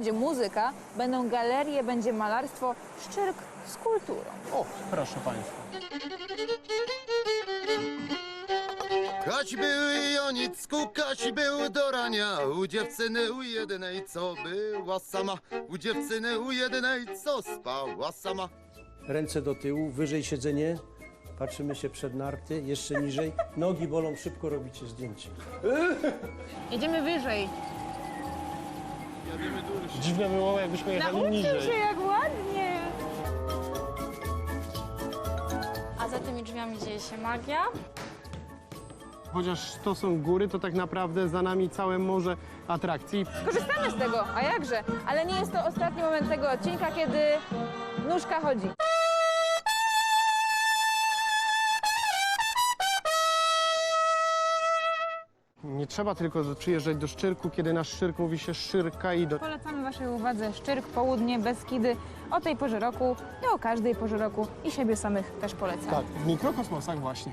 Będzie muzyka, będą galerie, będzie malarstwo, szczyrk z kulturą. O, proszę Państwa. Kać był i o nicku, Kać był do rania U dziewczyny u jednej, co była sama U dziewczyny u jednej, co spała sama Ręce do tyłu, wyżej siedzenie. Patrzymy się przed narty, jeszcze niżej. Nogi bolą, szybko robicie zdjęcie. Jedziemy wyżej. Dziwne było, jakbyśmy jechali niżej. jak ładnie. A za tymi drzwiami dzieje się magia. Chociaż to są góry, to tak naprawdę za nami całe morze atrakcji. Korzystamy z tego, a jakże? Ale nie jest to ostatni moment tego odcinka, kiedy nóżka chodzi. Nie trzeba tylko przyjeżdżać do Szczyrku, kiedy na Szczyrk mówi się Szczyrka i do... Polecamy Waszej uwadze Szczyrk, Południe, Beskidy o tej porze roku i o każdej porze roku i siebie samych też polecamy. Tak, w mikrokosmosach właśnie.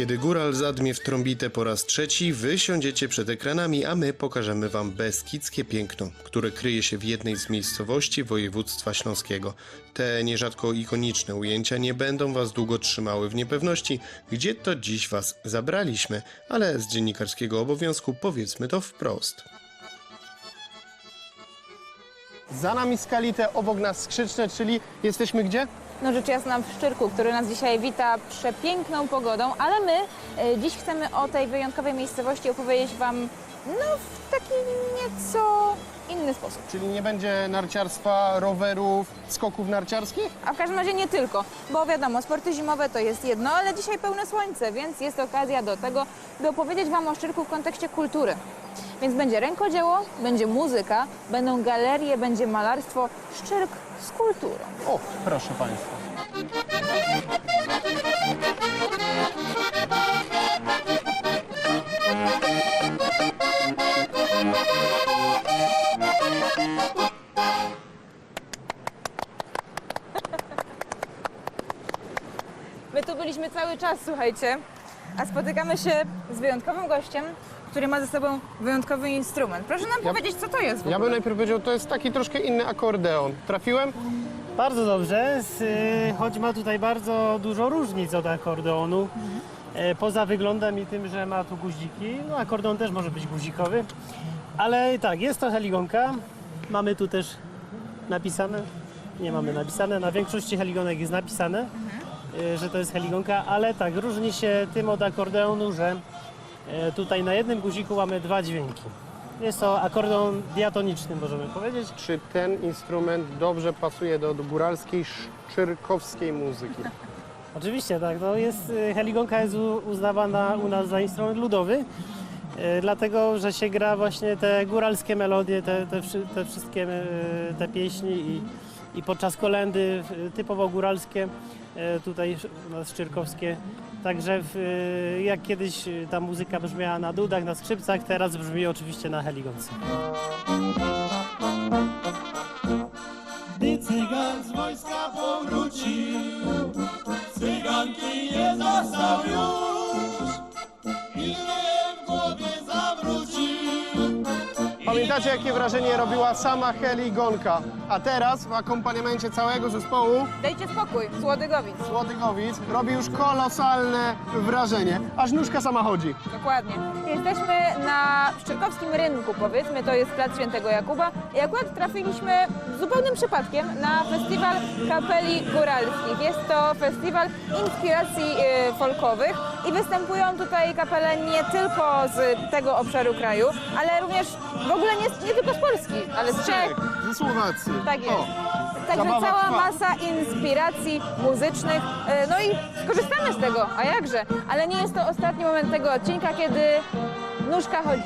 Kiedy góral zadmie w trąbitę po raz trzeci, wy siądziecie przed ekranami, a my pokażemy wam beskidzkie piękno, które kryje się w jednej z miejscowości województwa śląskiego. Te nierzadko ikoniczne ujęcia nie będą was długo trzymały w niepewności, gdzie to dziś was zabraliśmy, ale z dziennikarskiego obowiązku powiedzmy to wprost. Za nami skalite, obok nas skrzyczne, czyli jesteśmy gdzie? No rzecz jasna w Szczyrku, który nas dzisiaj wita przepiękną pogodą, ale my e, dziś chcemy o tej wyjątkowej miejscowości opowiedzieć Wam no, w taki nieco inny sposób. Czyli nie będzie narciarstwa, rowerów, skoków narciarskich? A w każdym razie nie tylko, bo wiadomo, sporty zimowe to jest jedno, ale dzisiaj pełne słońce, więc jest okazja do tego, by opowiedzieć Wam o Szczyrku w kontekście kultury. Więc będzie rękodzieło, będzie muzyka, będą galerie, będzie malarstwo, Szczyrk z kulturą. O, proszę Państwa. My tu byliśmy cały czas, słuchajcie, a spotykamy się z wyjątkowym gościem, który ma ze sobą wyjątkowy instrument. Proszę nam Ja- powiedzieć, co to jest w Ja ogóle? bym najpierw powiedział, to jest taki troszkę inny akordeon. Trafiłem? Bardzo dobrze, z, y, choć ma tutaj bardzo dużo różnic od akordeonu. E, Poza wyglądem i tym, że ma tu guziki, no akordeon też może być guzikowy, ale tak, jest to heligonka. Mamy tu też napisane, nie mamy napisane, na większości heligonek jest napisane, e, że to jest heligonka, ale tak, różni się tym od akordeonu, że tutaj na jednym guziku mamy dwa dźwięki. Jest to akordeon diatoniczny, możemy powiedzieć. Czy ten instrument dobrze pasuje do, góralskiej, szczyrkowskiej muzyki? Oczywiście, tak. No jest, y, heligonka jest uznawana u nas za instrument ludowy, y, dlatego że się gra właśnie te góralskie melodie, te, te, te wszystkie te pieśni i, i podczas kolendy typowo góralskie, tutaj u nas szczyrkowskie. Także w, y, jak kiedyś y, ta muzyka brzmiała na dudach, na skrzypcach, teraz brzmi oczywiście na heligonce. Gdy cygan z wojska powrócił, cyganki nie zastał już. Pamiętacie, jakie wrażenie robiła sama heligonka? A teraz w akompaniamencie całego zespołu Dajcie spokój, Słodygowic. Słodygowic robi już kolosalne wrażenie. Aż nóżka sama chodzi. Dokładnie. Jesteśmy na Szczyrkowskim Rynku, powiedzmy, to jest Plac Świętego Jakuba i akurat trafiliśmy zupełnym przypadkiem na festiwal kapeli góralskich. Jest to festiwal inspiracji e, folkowych, I występują tutaj kapele nie tylko z tego obszaru kraju, ale również w ogóle nie, nie tylko z Polski, ale z Czech. Ze Słowacji. Tak jest. O, Także zabawa cała trwa. masa inspiracji muzycznych. E, No i skorzystamy z tego, a jakże? Ale nie jest to ostatni moment tego odcinka, kiedy nóżka chodzi.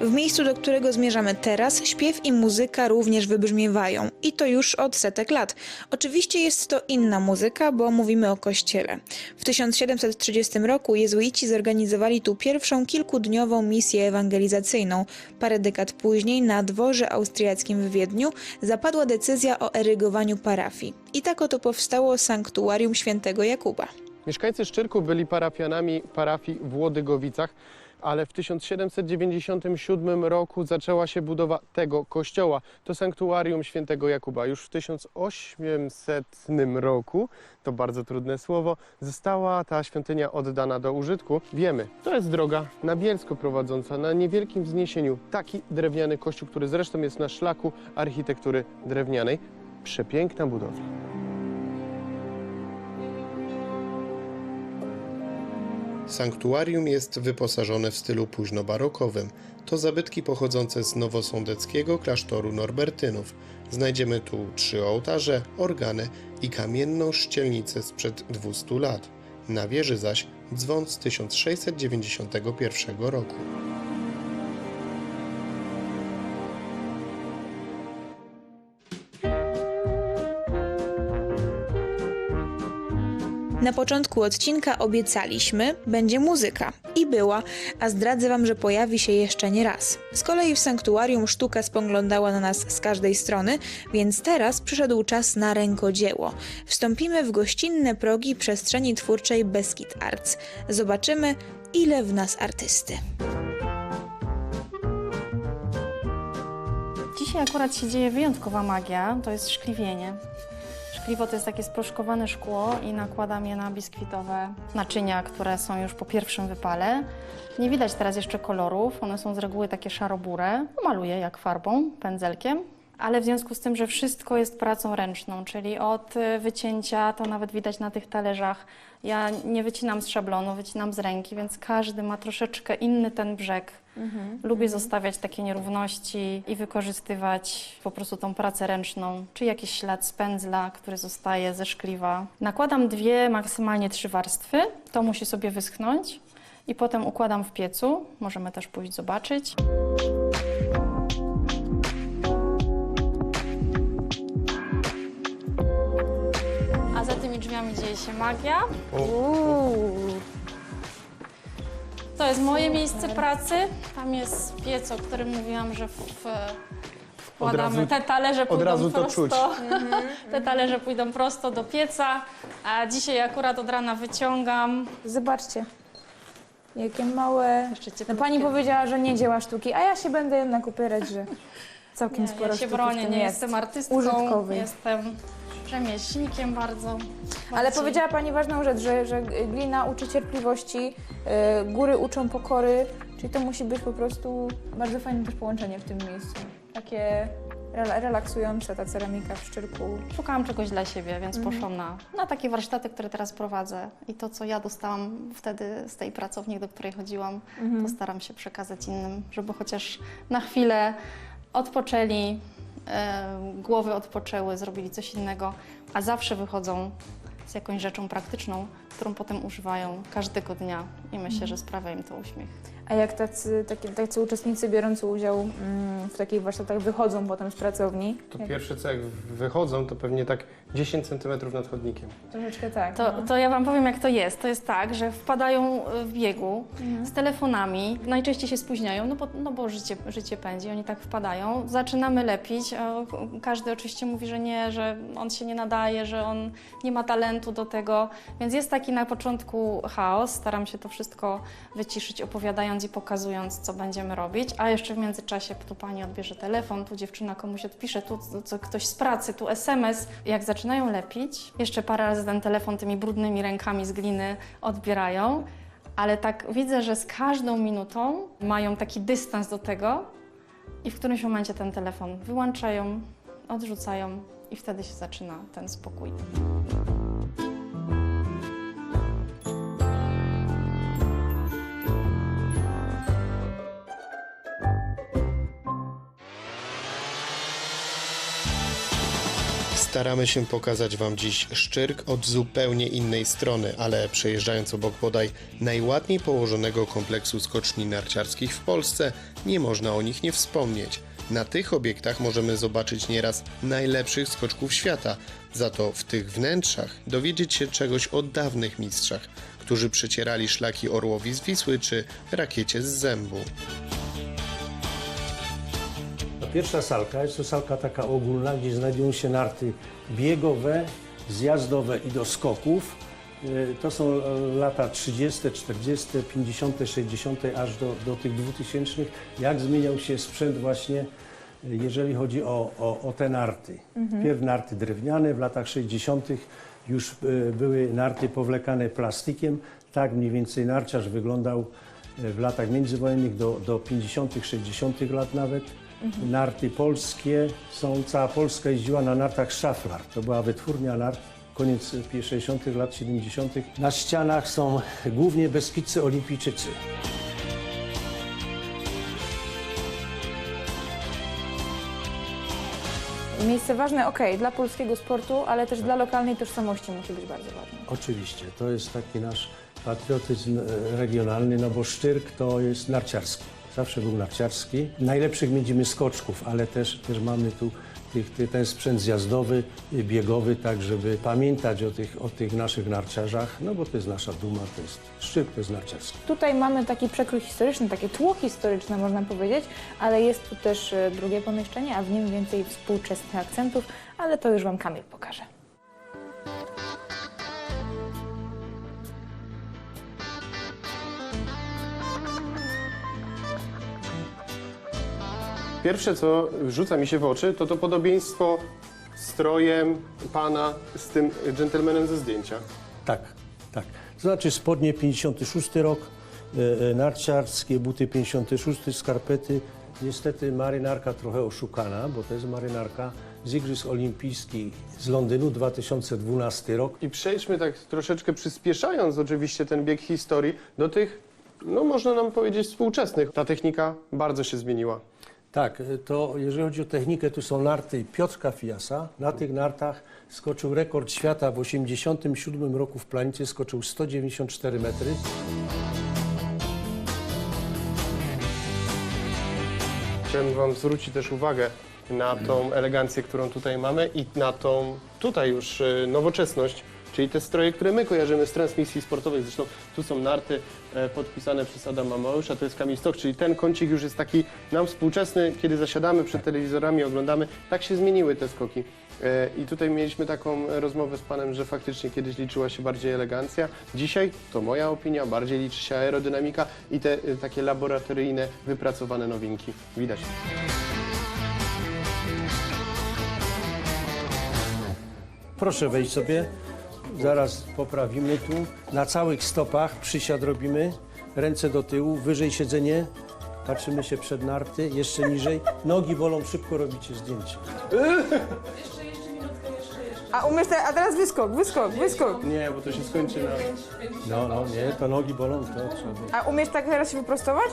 W miejscu, do którego zmierzamy teraz, śpiew i muzyka również wybrzmiewają. I to już od setek lat. Oczywiście jest to inna muzyka, bo mówimy o kościele. W 1730 roku jezuici zorganizowali tu pierwszą kilkudniową misję ewangelizacyjną. Parę dekad później na dworze austriackim w Wiedniu zapadła decyzja o erygowaniu parafii. I tak oto powstało sanktuarium świętego Jakuba. Mieszkańcy Szczyrku byli parafianami parafii w Łodygowicach, ale w 1797 roku zaczęła się budowa tego kościoła. To sanktuarium świętego Jakuba. Już w 1800 roku, to bardzo trudne słowo, została ta świątynia oddana do użytku. Wiemy, to jest droga na Bielsko prowadząca na niewielkim wzniesieniu. Taki drewniany kościół, który zresztą jest na szlaku architektury drewnianej. Przepiękna budowla. Sanktuarium jest wyposażone w stylu późnobarokowym. To zabytki pochodzące z nowosądeckiego klasztoru Norbertynów. Znajdziemy tu trzy ołtarze, organy i kamienną szczelnicę sprzed 200 lat. Na wieży zaś dzwon z 1691 roku. Na początku odcinka obiecaliśmy, będzie muzyka. I była, a zdradzę wam, że pojawi się jeszcze nie raz. Z kolei w sanktuarium sztuka spoglądała na nas z każdej strony, więc teraz przyszedł czas na rękodzieło. Wstąpimy w gościnne progi przestrzeni twórczej Beskid Arts. Zobaczymy, ile w nas artysty. Dzisiaj akurat się dzieje wyjątkowa magia, to jest szkliwienie. Szkliwo to jest takie sproszkowane szkło i nakładam je na biskwitowe naczynia, które są już po pierwszym wypale. Nie widać teraz jeszcze kolorów, one są z reguły takie szarobure. Maluję jak farbą, pędzelkiem. Ale w związku z tym, że wszystko jest pracą ręczną, czyli od y, wycięcia, to nawet widać na tych talerzach, ja nie wycinam z szablonu, wycinam z ręki, więc każdy ma troszeczkę inny ten brzeg. Lubię zostawiać takie nierówności i wykorzystywać po prostu tą pracę ręczną, czy jakiś ślad z pędzla, który zostaje ze szkliwa. Nakładam dwie, maksymalnie trzy warstwy, to musi sobie wyschnąć i potem układam w piecu. Możemy też pójść zobaczyć. Drzwiami dzieje się magia. To jest moje miejsce pracy. Tam jest piec, o którym mówiłam, że w, wkładamy. razu- te talerze pójdą razu to prosto. czuć. Te talerze pójdą prosto do pieca. A dzisiaj akurat od rana wyciągam. Zobaczcie, jakie małe... Jeszcze No cieplutkie. pani powiedziała, że nie dzieła sztuki, a ja się będę jednak upierać, że całkiem Nie, sporo ja się sztuki w bronię, tym nie jest. jestem artystką, użytkowej. jestem rzemieślnikiem bardzo. Ale bardziej. powiedziała Pani ważną rzecz, że, że glina uczy cierpliwości, y, góry uczą pokory, czyli to musi być po prostu bardzo fajne też połączenie w tym miejscu. Takie rela- relaksujące, ta ceramika w szczyrku. Szukałam czegoś dla siebie, więc Mhm. poszłam na, na takie warsztaty, które teraz prowadzę. I to, co ja dostałam wtedy z tej pracowni, do której chodziłam, Mhm. to staram się przekazać innym, żeby chociaż na chwilę odpoczęli, głowy odpoczęły, zrobili coś innego, a zawsze wychodzą z jakąś rzeczą praktyczną, którą potem używają każdego dnia i myślę, Mhm. że sprawia im to uśmiech. A jak tacy, taki, tacy uczestnicy biorący udział mm, w takich warsztatach wychodzą potem z pracowni? To Jak- pierwsze co jak wychodzą, to pewnie tak 10 cm nad chodnikiem. Troszeczkę tak. To, no. to ja Wam powiem, jak to jest. To jest tak, że wpadają w biegu Mhm. z telefonami, najczęściej się spóźniają, no bo, no bo życie, życie pędzi, oni tak wpadają. Zaczynamy lepić, a każdy oczywiście mówi, że nie, że on się nie nadaje, że on nie ma talentu do tego, więc jest taki na początku chaos. Staram się to wszystko wyciszyć, opowiadając pokazując, co będziemy robić. A jeszcze w międzyczasie tu pani odbierze telefon, tu dziewczyna komuś odpisze, tu ktoś z pracy, tu SMS. Jak zaczynają lepić, jeszcze parę razy ten telefon tymi brudnymi rękami z gliny odbierają. Ale tak widzę, że z każdą minutą mają taki dystans do tego i w którymś momencie ten telefon wyłączają, odrzucają i wtedy się zaczyna ten spokój. Staramy się pokazać Wam dziś Szczyrk od zupełnie innej strony, ale przejeżdżając obok bodaj najładniej położonego kompleksu skoczni narciarskich w Polsce, nie można o nich nie wspomnieć. Na tych obiektach możemy zobaczyć nieraz najlepszych skoczków świata, za to w tych wnętrzach dowiedzieć się czegoś o dawnych mistrzach, którzy przecierali szlaki orłowi z Wisły czy rakiecie z zębu. Pierwsza salka jest to salka taka ogólna, gdzie znajdują się narty biegowe, zjazdowe i do skoków. Y, To są e, lata 30., 40., 50., 60., aż do, do tych 2000. Jak zmieniał się sprzęt właśnie, y, jeżeli chodzi o, o, o te narty. Pierw narty drewniane, w latach 60. już były narty powlekane plastikiem. Tak mniej więcej narciarz wyglądał w latach międzywojennych do, do 50., 60. lat nawet. Narty polskie są, cała Polska jeździła na nartach Szaflar. To była wytwórnia nart, koniec 60. lat 70. Na ścianach są głównie Beskidzcy Olimpijczycy. Miejsce ważne, okej, dla polskiego sportu, ale też dla lokalnej tożsamości musi być bardzo ważne. Oczywiście, to jest taki nasz patriotyzm e, regionalny, no bo Szczyrk to jest narciarski. Zawsze był narciarski. Najlepszych miedzimy skoczków, ale też, też mamy tu tych, ty- ten sprzęt zjazdowy, y, biegowy, tak żeby pamiętać o tych, o tych naszych narciarzach, no bo to jest nasza duma, to jest Szczyrk, to jest narciarski. Tutaj mamy taki przekrój historyczny, takie tło historyczne można powiedzieć, ale jest tu też e, drugie pomieszczenie, a w nim więcej współczesnych akcentów, ale to już Wam Kamil pokaże. Pierwsze, co rzuca mi się w oczy, to to podobieństwo strojem pana z tym dżentelmenem ze zdjęcia. Tak, tak. To znaczy spodnie 56 rok, e, e, narciarskie buty 56, skarpety. Niestety marynarka trochę oszukana, bo to jest marynarka z Igrzysk Olimpijskich z Londynu 2012 rok. I przejdźmy tak troszeczkę przyspieszając oczywiście ten bieg historii do tych, no można nam powiedzieć, współczesnych. Ta technika bardzo się zmieniła. Tak, to jeżeli chodzi o technikę, tu są narty Piotrka Fiasa. Na tych nartach skoczył rekord świata w 87 roku w planicie, skoczył 194 metry. Chciałem Wam zwrócić też uwagę na tą elegancję, którą tutaj mamy i na tą tutaj już e, nowoczesność, czyli te stroje, które my kojarzymy z transmisji sportowych. Zresztą tu są narty e, podpisane przez Adama Małysza, to jest Kamil Stok, czyli ten kącik już jest taki nam współczesny, kiedy zasiadamy przed telewizorami, oglądamy. Tak się zmieniły te skoki. E, I tutaj mieliśmy taką rozmowę z panem, że faktycznie kiedyś liczyła się bardziej elegancja. Dzisiaj, to moja opinia, bardziej liczy się aerodynamika i te e, takie laboratoryjne, wypracowane nowinki. Widać. Proszę wejść sobie, zaraz poprawimy tu. Na całych stopach przysiad robimy, ręce do tyłu, wyżej siedzenie, patrzymy się przed narty, jeszcze niżej. Nogi bolą, szybko robicie zdjęcie. A umiesz te, a teraz wyskok, wyskok, wyskok. Nie, bo to się skończy na... No, no, nie, to nogi bolą, to trzeba. A umiesz tak teraz się wyprostować?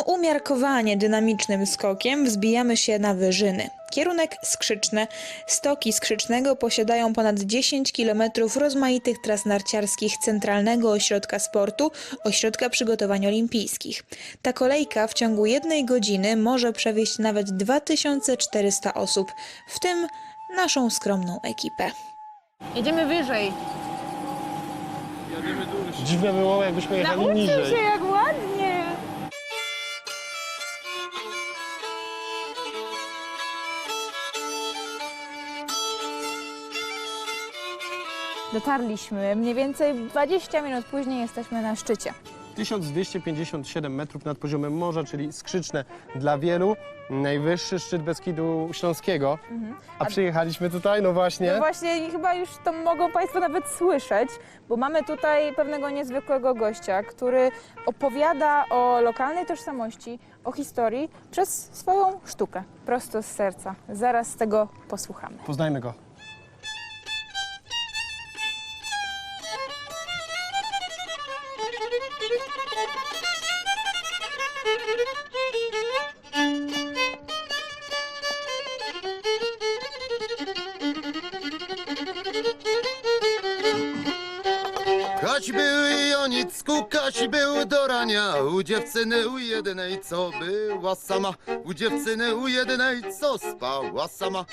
Tym umiarkowanie dynamicznym skokiem wzbijamy się na wyżyny. Kierunek skrzyczne. Stoki skrzycznego posiadają ponad 10 km rozmaitych tras narciarskich Centralnego Ośrodka Sportu, Ośrodka Przygotowań Olimpijskich. Ta kolejka w ciągu jednej godziny może przewieźć nawet 2400 osób, w tym naszą skromną ekipę. Jedziemy wyżej. Dziwne było, jakbyśmy jechali Nauczył niżej. się jak Dotarliśmy. Mniej więcej 20 minut później jesteśmy na szczycie. 1257 metrów nad poziomem morza, czyli skrzyczne dla wielu. Najwyższy szczyt Beskidu Śląskiego. A przyjechaliśmy tutaj, no właśnie. No właśnie, i chyba już to mogą Państwo nawet słyszeć, bo mamy tutaj pewnego niezwykłego gościa, który opowiada o lokalnej tożsamości, o historii przez swoją sztukę, prosto z serca. Zaraz tego posłuchamy. Poznajmy go. U dziewczyny u jednej, co była sama U dziewczyny u jednej, co spała sama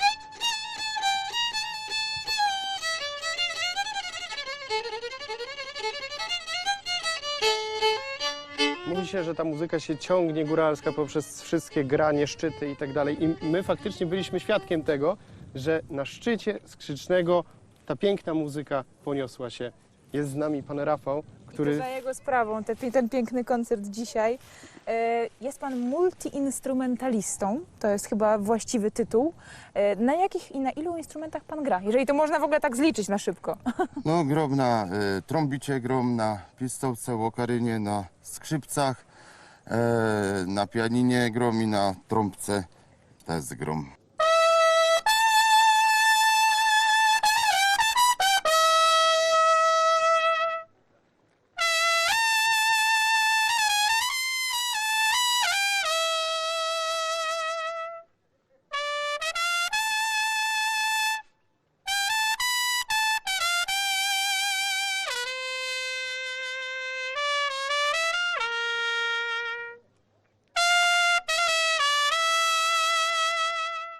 Mówi się, że ta muzyka się ciągnie góralska poprzez wszystkie granie, szczyty i tak dalej. I my faktycznie byliśmy świadkiem tego, że na szczycie skrzycznego ta piękna muzyka poniosła się. Jest z nami pan Rafał, Który... za jego sprawą te, ten piękny koncert dzisiaj. E, Jest Pan multiinstrumentalistą, to jest chyba właściwy tytuł. E, Na jakich i na ilu instrumentach Pan gra? Jeżeli to można w ogóle tak zliczyć na szybko. No grom na y, trąbicie, grom na pistolce, łokarynie, na skrzypcach e, Na pianinie grom i na trąbce też grom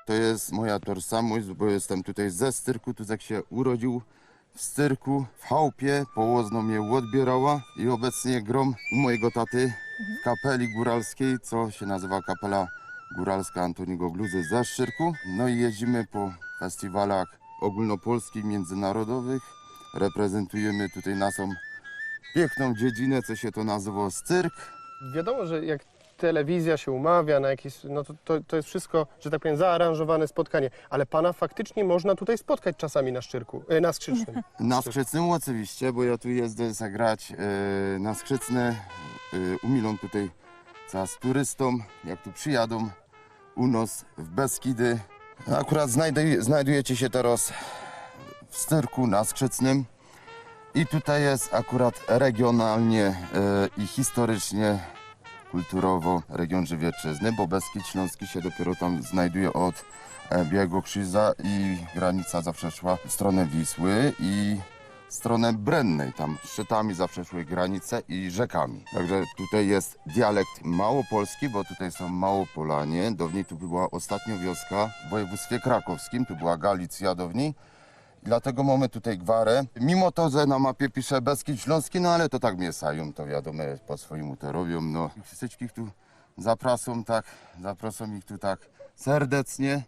To jest moja tożsamość, bo jestem tutaj ze Styrku, tu jak się urodził w Styrku, w chałupie, połozno mnie odbierała i obecnie grom u mojego taty w kapeli góralskiej, co się nazywa kapela góralska Antoniego Gluzy ze Szczyrku. No i jeździmy po festiwalach ogólnopolskich, międzynarodowych. Reprezentujemy tutaj naszą piękną dziedzinę, co się to nazywa Styrk. wiadomo, że jak telewizja się umawia na jakieś, no to, to, to jest wszystko, że tak powiem, zaaranżowane spotkanie. Ale pana faktycznie można tutaj spotkać czasami na szczyrku, e, na skrzycznym. Na skrzycnym oczywiście, bo ja tu jeżdżę zagrać e, na skrzycne. E, umilą tutaj z turystom, jak tu przyjadą u nas w Beskidy. Akurat znajduj, znajdujecie się teraz w Styrku na Skrzycnym. I tutaj jest akurat regionalnie e, i historycznie, kulturowo region Żywiecczyzny, bo Beskid Śląski się dopiero tam znajduje od e, Białego Krzyża i granica zawsze szła w stronę Wisły i stronę Brennej, tam szczytami zawsze szły granice i rzekami. Także tutaj jest dialekt małopolski, bo tutaj są Małopolanie. Dawniej tu była ostatnia wioska w województwie krakowskim, tu była Galicja dawniej. Dlatego mamy tutaj gwarę. Mimo to, że na mapie pisze Beskid Śląski, no ale to tak mieszają, to wiadomo, po swojemu to robią. No. Wszystkich tu zapraszam tak, zapraszam ich tu tak serdecznie.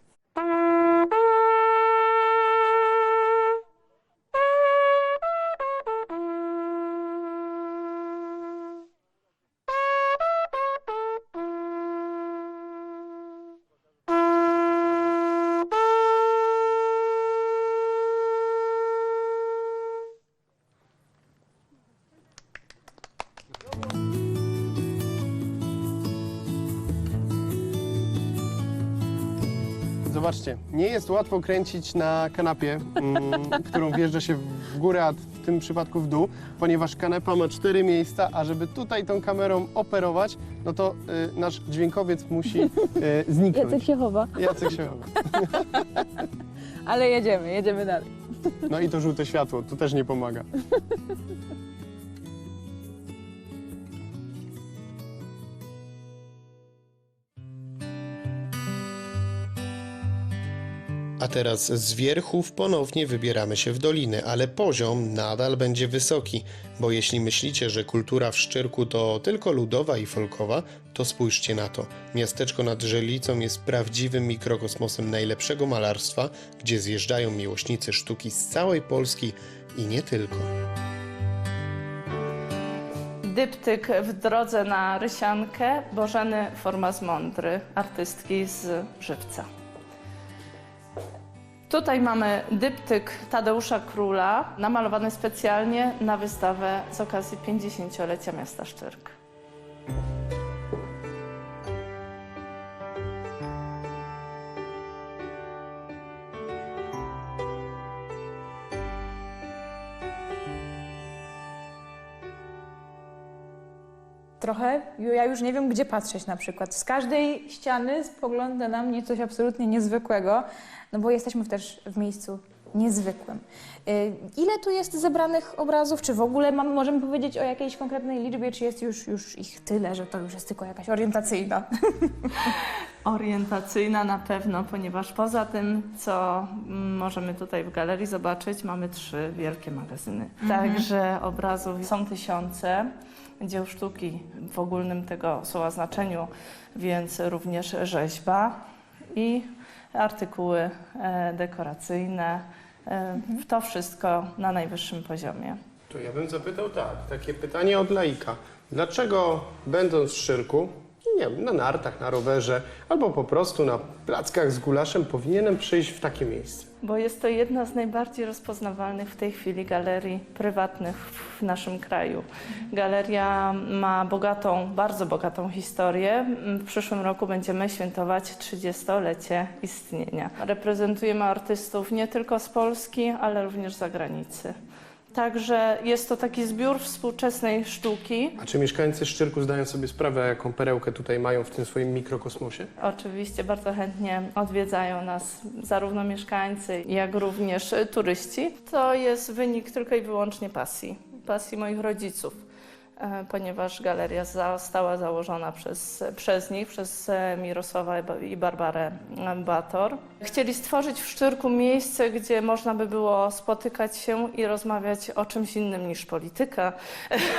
Zobaczcie, nie jest łatwo kręcić na kanapie, mm, którą wjeżdża się w górę, a w tym przypadku w dół, ponieważ kanepa ma cztery miejsca, a żeby tutaj tą kamerą operować, no to y, nasz dźwiękowiec musi y, zniknąć. Jacek się chowa. Jacek się chowa. Ale jedziemy, jedziemy dalej. No i to żółte światło, to też nie pomaga. A teraz z wierchów ponownie wybieramy się w doliny, ale poziom nadal będzie wysoki, bo jeśli myślicie, że kultura w Szczyrku to tylko ludowa i folkowa, to spójrzcie na to. Miasteczko nad Żelicą jest prawdziwym mikrokosmosem najlepszego malarstwa, gdzie zjeżdżają miłośnicy sztuki z całej Polski i nie tylko. Dyptyk w drodze na Rysiankę Bożeny Forma Mądry, artystki z Żywca. Tutaj mamy dyptyk Tadeusza Króla, namalowany specjalnie na wystawę z okazji 50-lecia miasta Szczyrk. Trochę ja już nie wiem, gdzie patrzeć na przykład. Z każdej ściany spogląda na mnie coś absolutnie niezwykłego, no bo jesteśmy też w miejscu niezwykłym. Y, Ile tu jest zebranych obrazów? Czy w ogóle możemy powiedzieć o jakiejś konkretnej liczbie, czy jest już, już ich tyle, że to już jest tylko jakaś orientacyjna? Orientacyjna na pewno, ponieważ poza tym, co mm, możemy tutaj w galerii zobaczyć, mamy trzy wielkie magazyny. Także obrazów są tysiące, dzieł sztuki w ogólnym tego słowa znaczeniu, więc również rzeźba i artykuły e, dekoracyjne. E, To wszystko na najwyższym poziomie. To ja bym zapytał tak, takie pytanie od laika. Dlaczego będąc w Szczyrku, nie wiem, na nartach, na rowerze, albo po prostu na plackach z gulaszem powinienem przyjść w takie miejsce? Bo jest to jedna z najbardziej rozpoznawalnych w tej chwili galerii prywatnych w naszym kraju. Galeria ma bogatą, bardzo bogatą historię. W przyszłym roku będziemy świętować 30-lecie istnienia. Reprezentujemy artystów nie tylko z Polski, ale również z zagranicy. Także jest to taki zbiór współczesnej sztuki. A czy mieszkańcy Szczyrku zdają sobie sprawę, jaką perełkę tutaj mają w tym swoim mikrokosmosie? Oczywiście bardzo chętnie odwiedzają nas zarówno mieszkańcy, jak również turyści. To jest wynik tylko i wyłącznie pasji, pasji moich rodziców, ponieważ galeria została założona przez, przez nich, przez e, Mirosława i Ba- i Barbarę e, Bator. Chcieli stworzyć w Szczyrku miejsce, gdzie można by było spotykać się i rozmawiać o czymś innym niż polityka,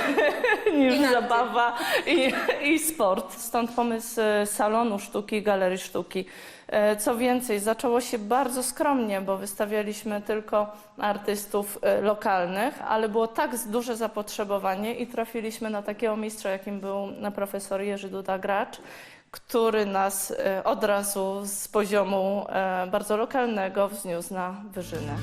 niż zabawa i, i sport. Stąd pomysł e, salonu sztuki, galerii sztuki. E, Co więcej, zaczęło się bardzo skromnie, bo wystawialiśmy tylko artystów e, lokalnych, ale było tak duże zapotrzebowanie i trafiliśmy na takiego mistrza, jakim był e, profesor Jerzy Duda-Gracz, który nas od razu z poziomu bardzo lokalnego wzniósł na wyżynę.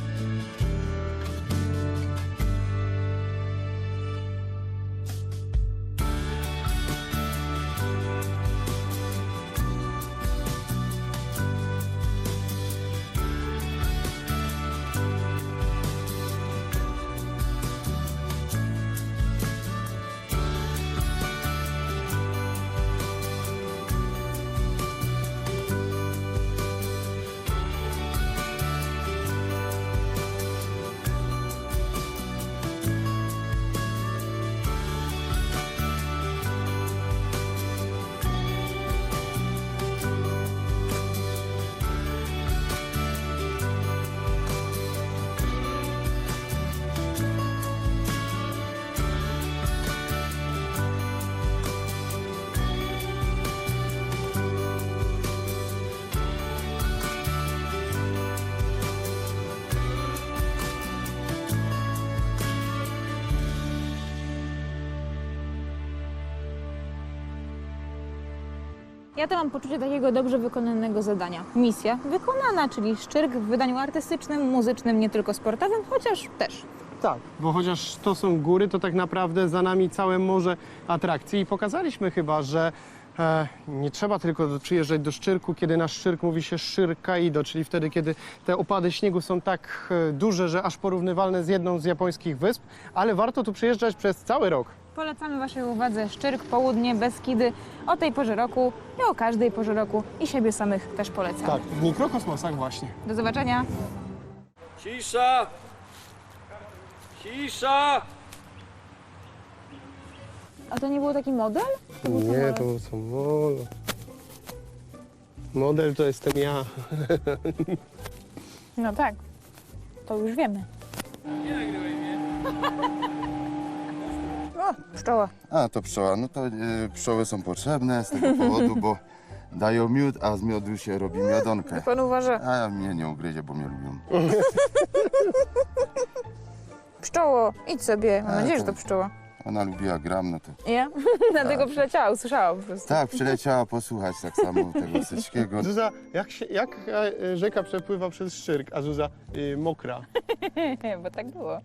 Ja to mam poczucie takiego dobrze wykonanego zadania. Misja wykonana, czyli Szczyrk w wydaniu artystycznym, muzycznym, nie tylko sportowym, chociaż też. Tak, bo chociaż to są góry, to tak naprawdę za nami całe morze atrakcji i pokazaliśmy chyba, że nie trzeba tylko do- przyjeżdżać do Szczyrku, kiedy na Szczyrk mówi się Szczyrkaido, czyli wtedy, kiedy te opady śniegu są tak e, duże, że aż porównywalne z jedną z japońskich wysp, ale warto tu przyjeżdżać przez cały rok. Polecamy Waszej uwadze Szczyrk, Południe, Beskidy o tej porze roku i o każdej porze roku i siebie samych też polecamy. Tak, w mikrokosmosach właśnie. Do zobaczenia. Cisza! Cisza! A to nie był taki model? To był Nie, samolot. to samolot. Model to jestem ja. No tak, to już wiemy. O, pszczoła. A to pszczoła, no to y, pszczoły są potrzebne z tego powodu, bo dają miód, a z miodu się robi miodonkę. Pan uważa, A mnie nie ugryzie, bo mnie lubią. pszczoło, idź sobie. Mam nadzieję, że to pszczoła. Ona lubiła gram, no to Ja? Dlatego przyleciała, usłyszałam po prostu. tak, przyleciała posłuchać tak samo tego Syćkiego. Zuza, jak, się, jak e, rzeka przepływa przez Szczyrk, a Zuza y, mokra? Bo tak było.